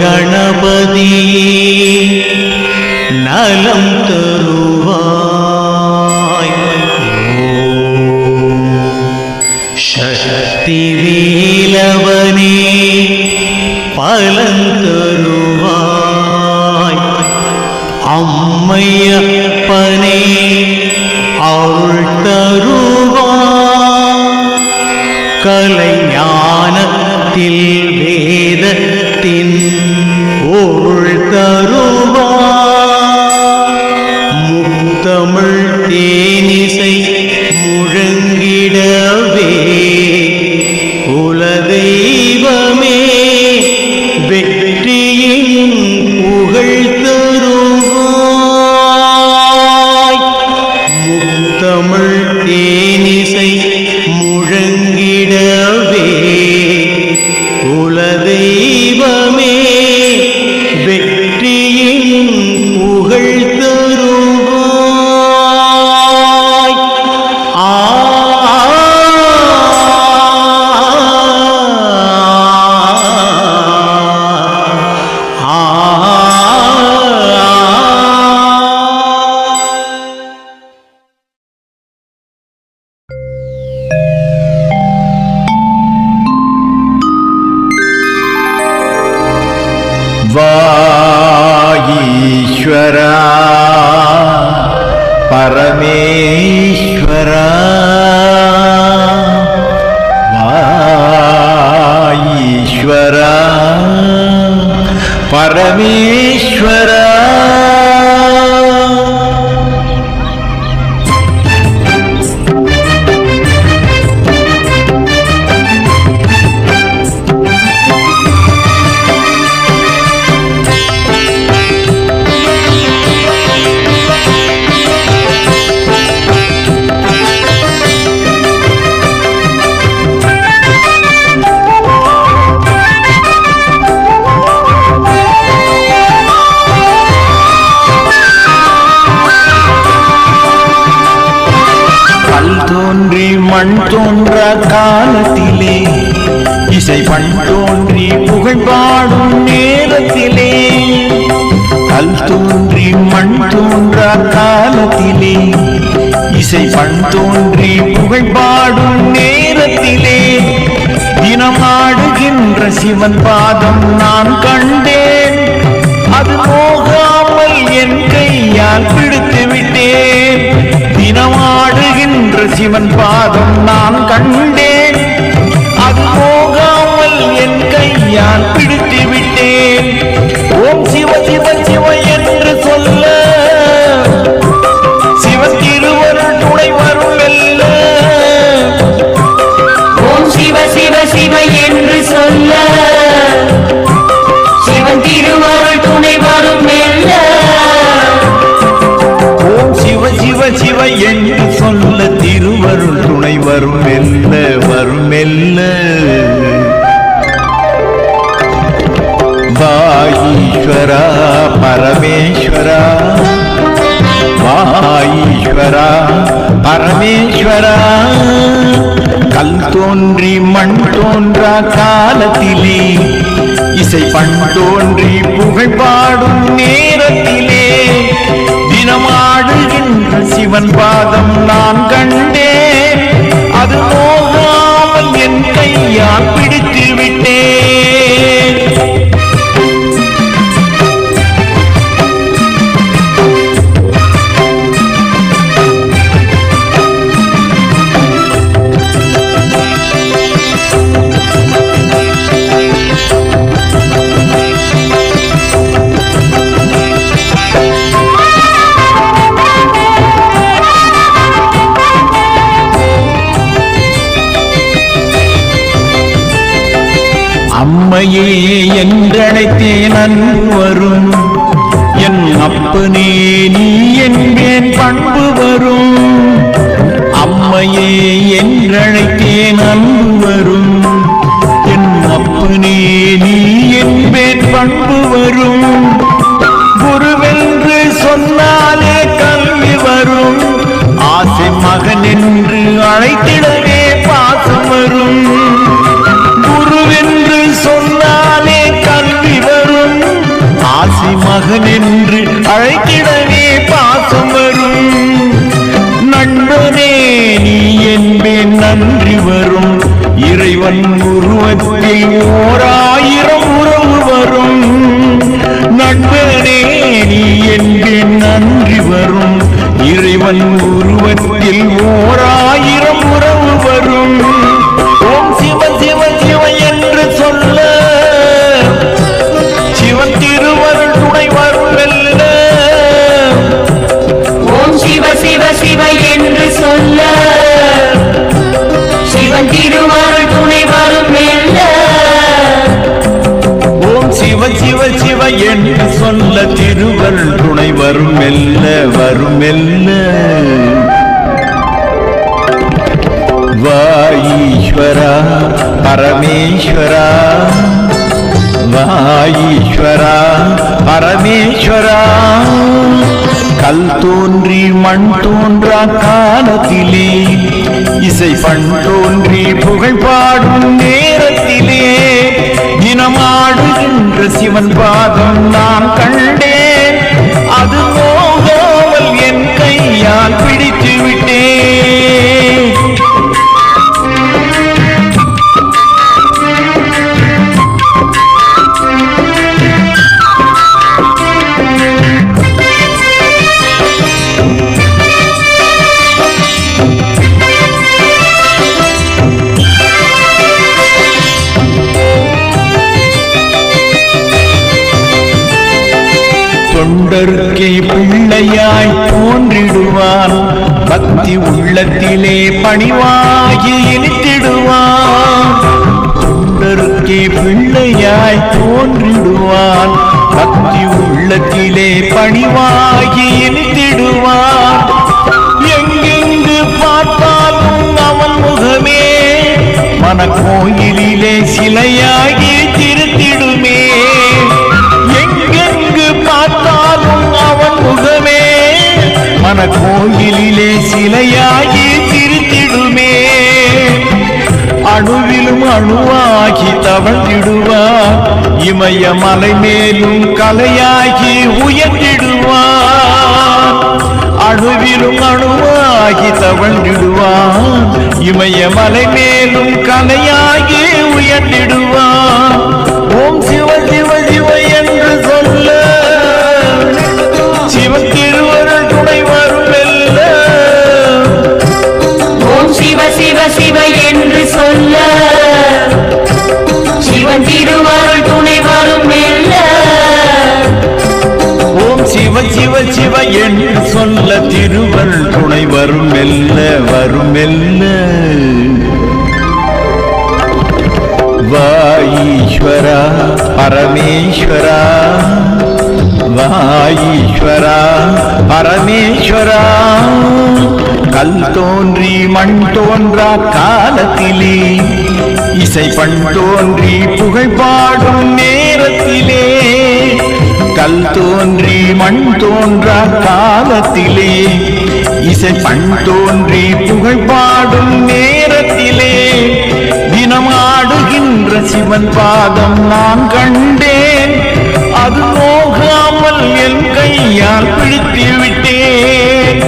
கணபதி நலம் தருவாய். சக்தி வேலவனே பலந்தருவாய் அம்மையப்பனே அருள் தருவாய். கலைஞானத்தில் மண் தோன்ற காலத்திலே இசை பண் தோன்றி புகழ்பாடும் நேரத்திலே கல் தோன்றி மண் தோன்ற காலத்திலே இசை பண் தோன்றி புகழ்பாடும் நேரத்திலே தினமாடுகின்ற சிவன் பாதம் நான் கண்டேன். அது போகாமல் என் கையால் பிடித்து விட்டேன் தினமாடுகின்ற சிவன் பாதம் நான் கண்டேன். அது போகாமல் என் கையால் பிடித்து விட்டேன் ஓம் சிவ சிவ சிவ என் அம்மையே என்றழைத்தேன் அன்பு வரும் என் அப்பனே நீ என்கேன் பண்பு வரும். அம்மையே என்றழைத்தேன் அன்பு வரும் என் அப்பனே நீ என்பேன் பண்பு வரும். குருவென்று சொன்னாலே கல்வி வரும். ஆசை மகன் என்று அழைத்திடவே என்று அழைத்திடவே பாசம் வரும். நண்பனே நீ என்பேன் நன்றி வரும். இறைவன் உருவத்தில் ஓராயிரம் உறவு வரும். நண்பனே நீ என்பேன் நன்றி வரும். இறைவன் உருவத்தில் ஓர் சிவ சிவ சிவ என்று சொல்ல திருவள் துணை வரும் மெல்ல வரும் மெல்ல வாயீஸ்வரா பரமேஸ்வரா. வாயீஸ்வரா பரமேஸ்வரா. கல் தோன்றி மண் தோன்றா காலத்திலே. இசை பண் தோன்றி புகழ்பாடும் நேரத்திலே. இனமாடுகின்ற சிவன் பாதம் நான் கண்டேன். அது போகாமல் என் கையால் பிடித்து விட்டேன் தொண்டருக்கே பிள்ளையாய் தோன்றிடுவான். பக்தி உள்ளத்திலே பணிவாகி இனித்திடுவான். தொண்டருக்கே பிள்ளையாய் தோன்றிடுவான். பக்தி உள்ளத்திலே பணிவாகி இனித்திடுவான். எங்கெங்கு பார்த்தாலும் அவன் முகமே மனக்கோயிலிலே சிலையாகி திருத்திடுமே முகமே மன மனக்கோயிலிலே சிலையாகி திருத்திடுமே அணுவிலும் அணுவாகி தவழ்ந்திடுவார் இமயமலை மேலும் கலையாகி உயர்ந்திடுவார் அணுவிலும் அணுவாகி தவழ்ந்திடுவார் இமய மலை மேலும் கலையாகி உயர்ந்திடுவான் என்று சொல்ல. சிவன் திருவாரூர் துணை வரும் மெல்ல. ஓம் சிவ சிவ சிவ என்று சொல்ல திருவருள் துணை வரும் மெல்ல வரும் மெல்ல. வாயீஸ்வரா பரமேஸ்வரா. வாயீஸ்வரா பரமேஸ்வரா. கல் தோன்றி மண் தோன்றா காலத்திலே. இசை பண் தோன்றி புகைப்பாடும் நேரத்திலே. கல் தோன்றி மண் தோன்றா காலத்திலே. இசை பண் தோன்றி புகைப்பாடும் நேரத்திலே. தினம் ஆடுகின்ற சிவன் பாதம் நான் கண்டேன். அது நோகாமல் என் கையால் பிடித்து விட்டேன்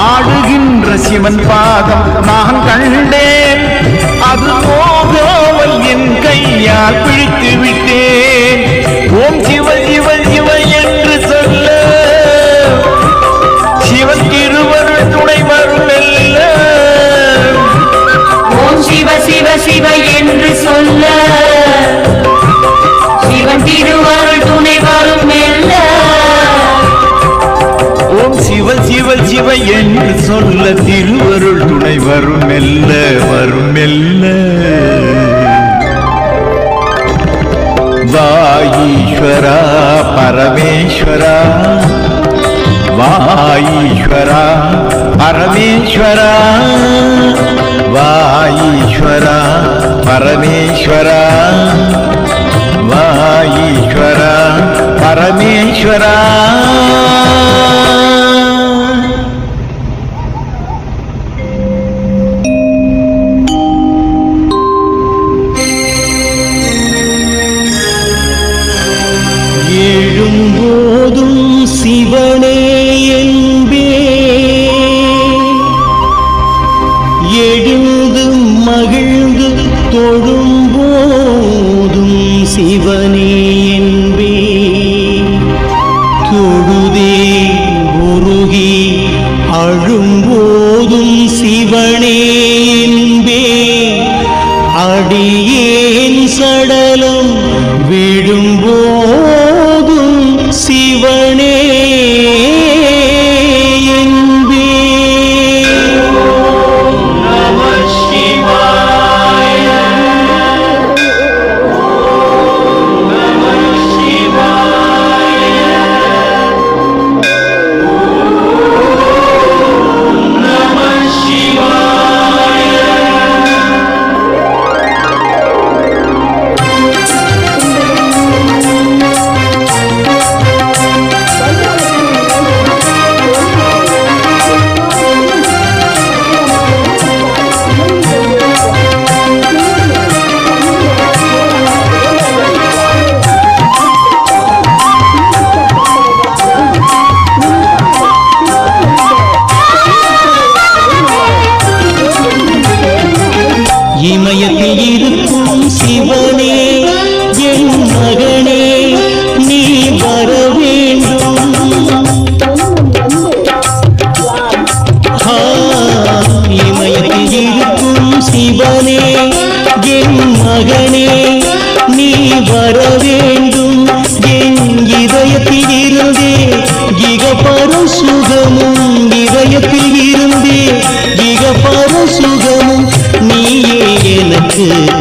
ஆடுகின்ற சிவன் பாதம் நான் கண்டேன். அது நோகாமல் என் கையால் பிடித்து விட்டேன் ஓம் சிவ சிவ சிவ என்று சொல்ல சிவன் திருவருள் துணை வரும் ஓம் சிவ சிவ சிவ என்று சொல்ல சிவன் திருவருள் சிவ என்று சொல்ல திருவருள் துணை வரும் மெல்ல வரும் மெல்ல. வாயீஸ்வரா பரமேஸ்வரா. வாயீஸ்வரா பரமேஸ்வரா. வாயீஸ்வரா பரமேஸ்வரா. வாயீஸ்வரா பரமேஸ்வரா. மகிழ்ந்து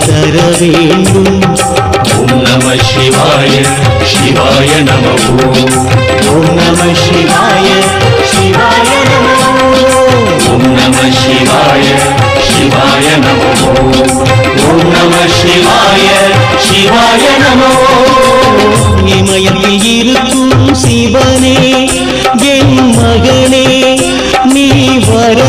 தர வேண்டும் ஓம் நம சிவாய சிவாய நம ஓம் நம சிவாய சிவாய நமோ ஓம் நம சிவாய சிவாய நம ஓம் நம சிவாய சிவாய நம இமயத்தில் இருக்கும் சிவனே என் மகனே நீ வர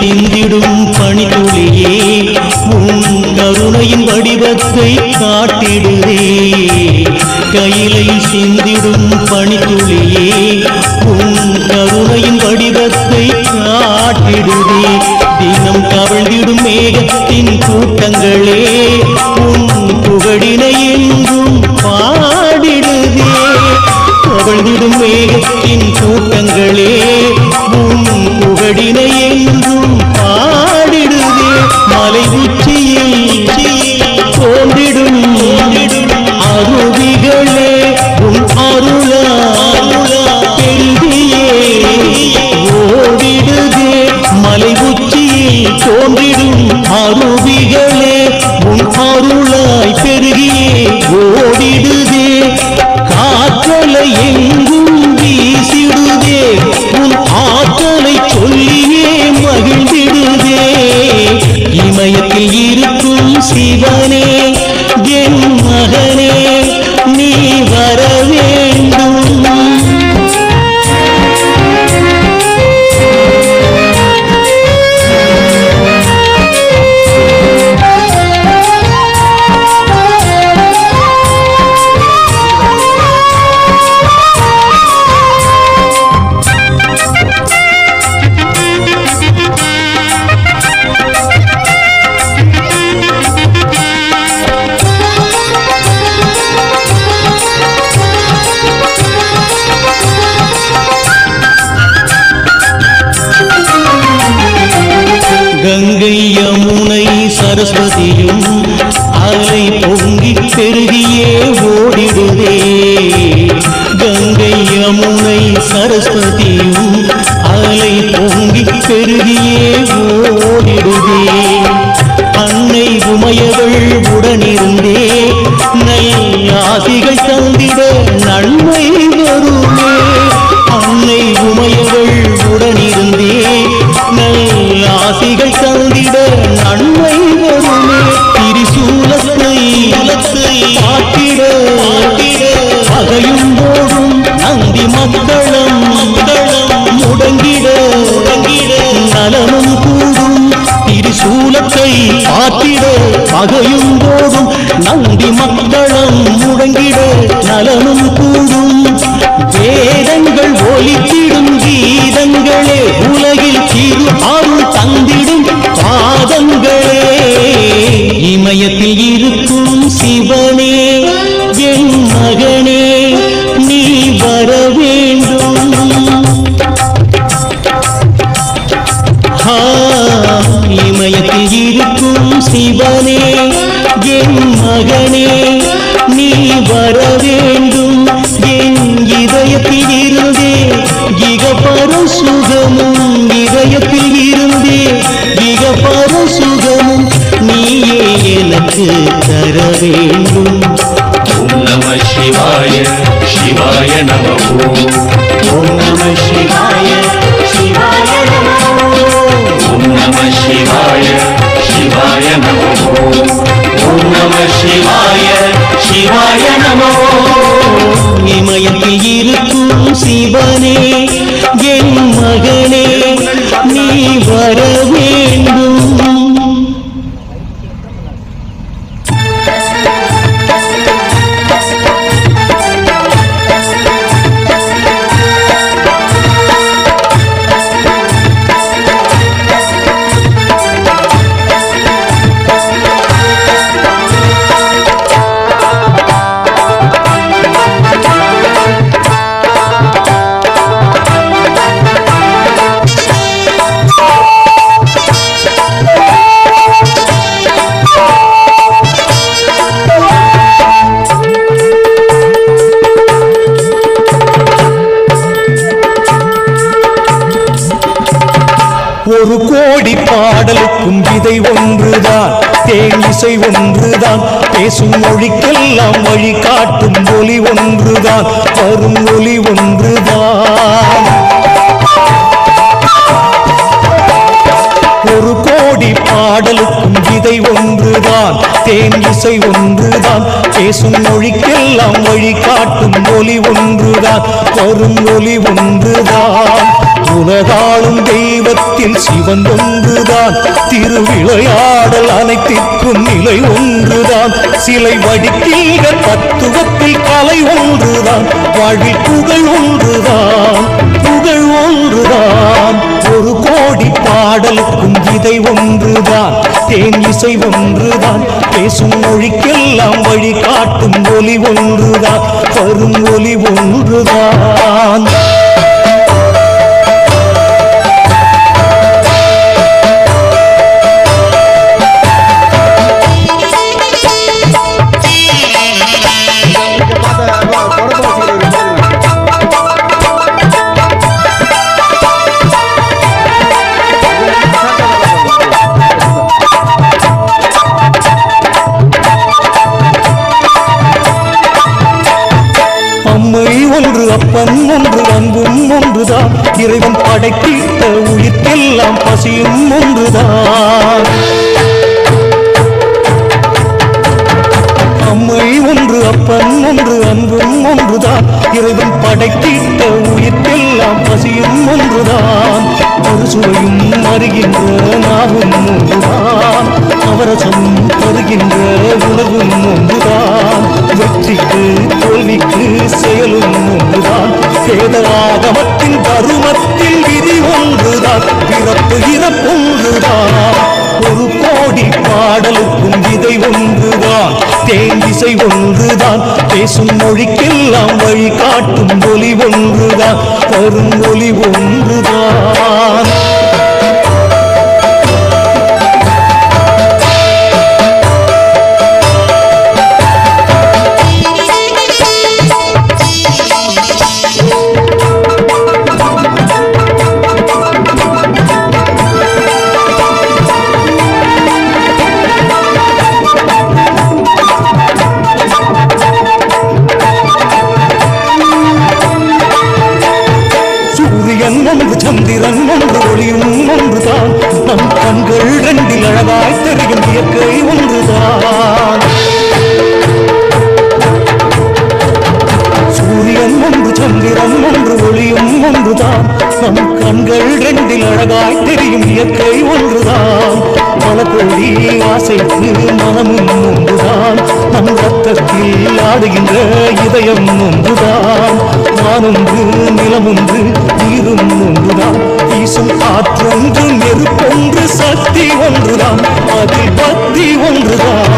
கையிலையில் சிந்திடும் உன் கருணையின் வடிவத்தை காட்டிடுதே. கையிலை சிந்திடும் பனித்துளியே தோன்றிடும் அருவிகளே உன் அருளாய் பெருகியே. ஓ சரஸ்வதியும் அலை பொங்கி பெருகியே ஓடிடுதே. கங்கை யமுனை சரஸ்வதி பகையும் போதும் நந்தி மக்கள். நம சிவாய சிவாய நம ஓம் நம சிவாய சிவாய நமோ ஓம் நம சிவாய சிவாய நம ஓம் நம சிவாய சிவாய நம ஓம் இமயத்தில் இருக்கும் சிவனே என் மகனே நீ வர வேண்டும். பேசும் மொழிக்கெல்லாம் வழி காட்டும் ஒலி ஒன்றுதான் வரும் ஒளி ஒன்றுதான். ஒரு கோடி பாடலுக்கும் விதை ஒன்றுதான் தேன் இசை ஒன்றுதான் பேசும் மொழிக்கெல்லாம் வழி காட்டும் ஒலி ஒன்றுதான் வரும் ஒளி ஒன்றுதான். உலகாளும் தெய்வத்தில் சிவன் ஒன்றுதான். திருவிளையாடல் அனைத்திற்கும் நிலை ஒன்றுதான். சிலை வடிக்கீக தத்துவத்தில் கலை ஒன்றுதான். வழி புகழ் ஒன்றுதான். புகழ் ஒன்றுதான். ஒரு கோடி பாடலுக்கும் விதை ஒன்றுதான். தேன் இசை ஒன்றுதான். பேசும் மொழிக்கெல்லாம் வழி காட்டும் ஒலி ஒன்றுதான். வரும் ஒலி ஒன்றுதான். தான் ஒன்றுதான். வரும் ஒன்று பக்தி ஒன்றுதான் அதில் பக்தி ஒன்றுதான்.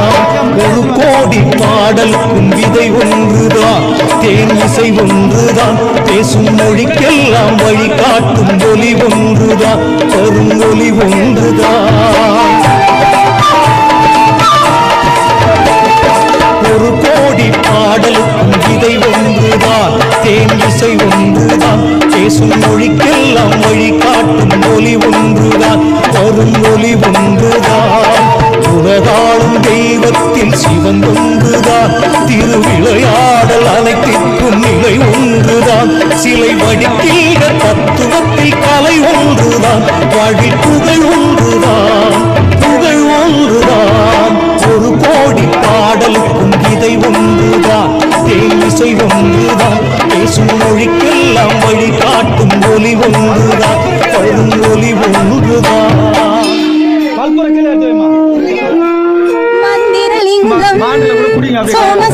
ஒரு கோடி பாடல் விதை ஒன்றுதான் தேன் இசை ஒன்றுதான் பேசும் மொழிக்கெல்லாம் வழிகாட்டும் ஒலி ஒன்றுதான் வரும் ஒலி ஒன்றுதான். ஒரு கோடி பாடலுக்கும் விதை ஒன்றுதான் தேன் இசை ஒன்றுதான் பேசும் மொழிக்கெல்லாம் வழி காட்டும் ஒலி ஒன்றுதான். வரும் ஒலி ஒன்றுதான். உலகாளும் தெய்வத்தில் சிவன் ஒன்றுதான். திருவிளையாடல் அனைத்திற்கும் நிலை ஒன்றுதான். சிலை வடிக்கின்ற தத்துவத்தில் கலை ஒன்றுதான். வழி புகழ் ஒன்றுதான். புகழ் ஒன்றுதான். ஒரு கோடி பாடலுக்கும் இதை ஒன்றுதான். தேவிசை ஒன்றுதான். ஒலி ஒன்றுதான் ஒலி ஒன்றுதான் மந்திரலிங்கம்